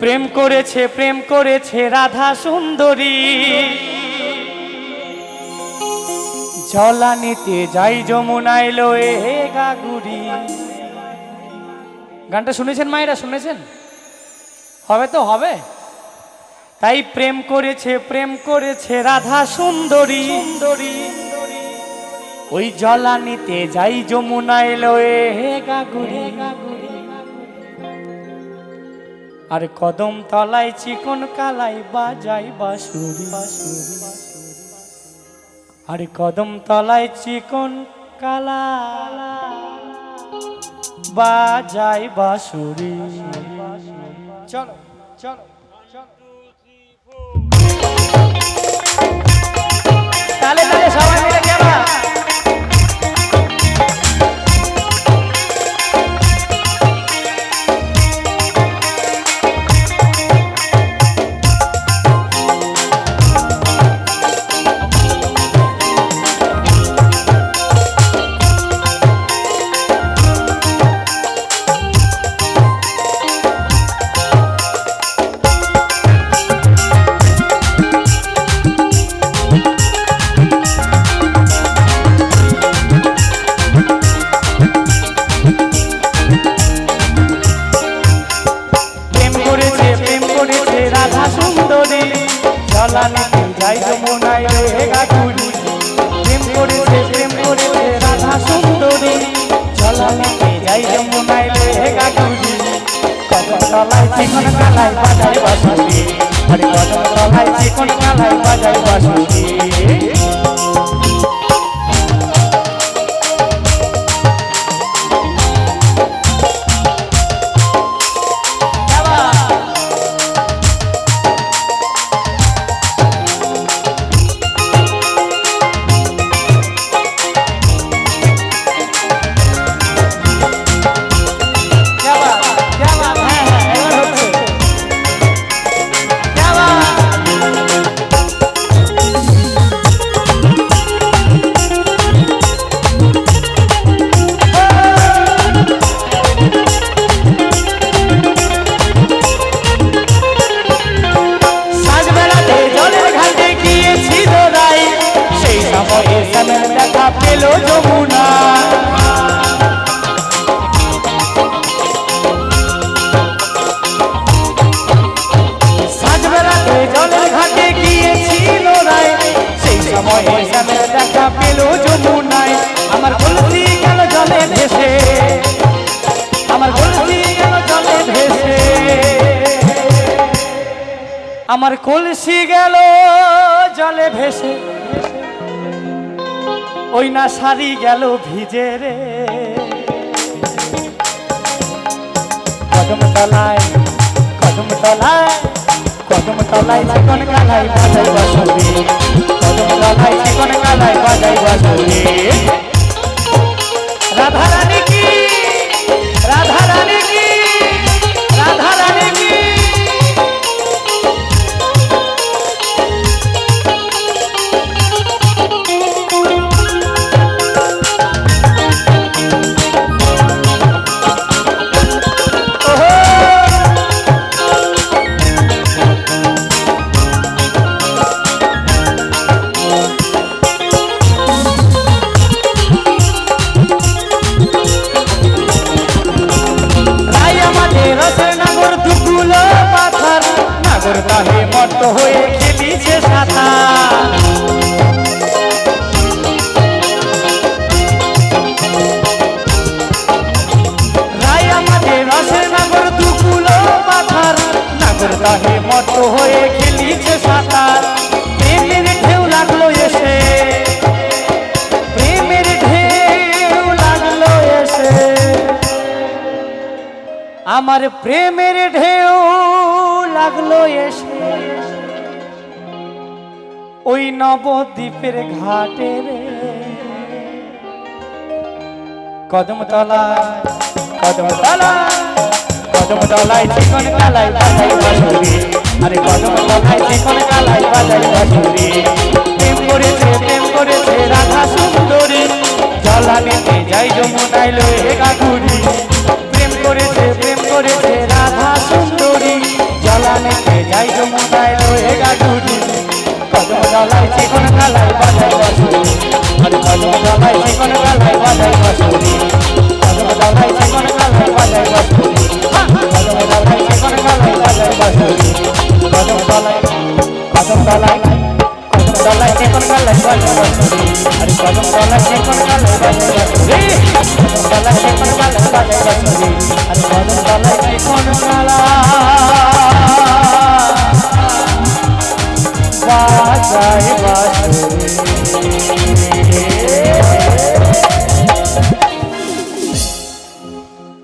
প্রেম করেছে প্রেম করেছে রাধা সুন্দরী। জলা নিতে যাই যমুনায় লয়ে গাগুরি গানটা শুনেছেন মায়েরা? শুনেছেন? হবে তো, হবে। তাই প্রেম করেছে প্রেম করেছে রাধা সুন্দরী। সুন্দরী ওই জলা নিতে যাই যমুনায় লয়ে গাগুরি গাগুরি আর কদম তলায় চিকন কালাই বাজাই বাসুরি আর কদম তলায় চিকন কালা বাজাই বাসুরি চলো চলো চলো। চিকন কালাই বাজায় আরে কদম তলায় চিকন কালাই বাজায় বাসুরি আমার কলসি গেল, জলে ভেসে। ওই না শাড়ি গেল ভিজে রে। কদম তলায় কদম তলায় কদম তলায় চিকন কালাই বাজাই বাসুরি কদম তলায় চিকন কালাই বাজাই বাসুরি হয়ে খেলিছে সাঁতার। প্রেমের ঢেউ লাগল এসে। প্রেমের ঢেউ লাগল এসে। আমার প্রেমের ঢেউ লাগল এসে। ওই নবদ্বীপের ঘাটে রে। কদম তলায় কদম তলায় কদম তলায় চিকন কালাই বাজাই বাসুরি আরে কদম কথায় সেখন কালাই বাজাই বাসুরি প্রেম করেছে প্রেম করেছে, রাধা সুন্দরী। জলাবিতে যাই যমুনায় লয়ে গাগুরি প্রেম করেছে প্রেম করেছে কল কল কল আরে কদম কলা সে কল কল কল রে কলা সে কল কল কল আরে কদম কলা সে কল কল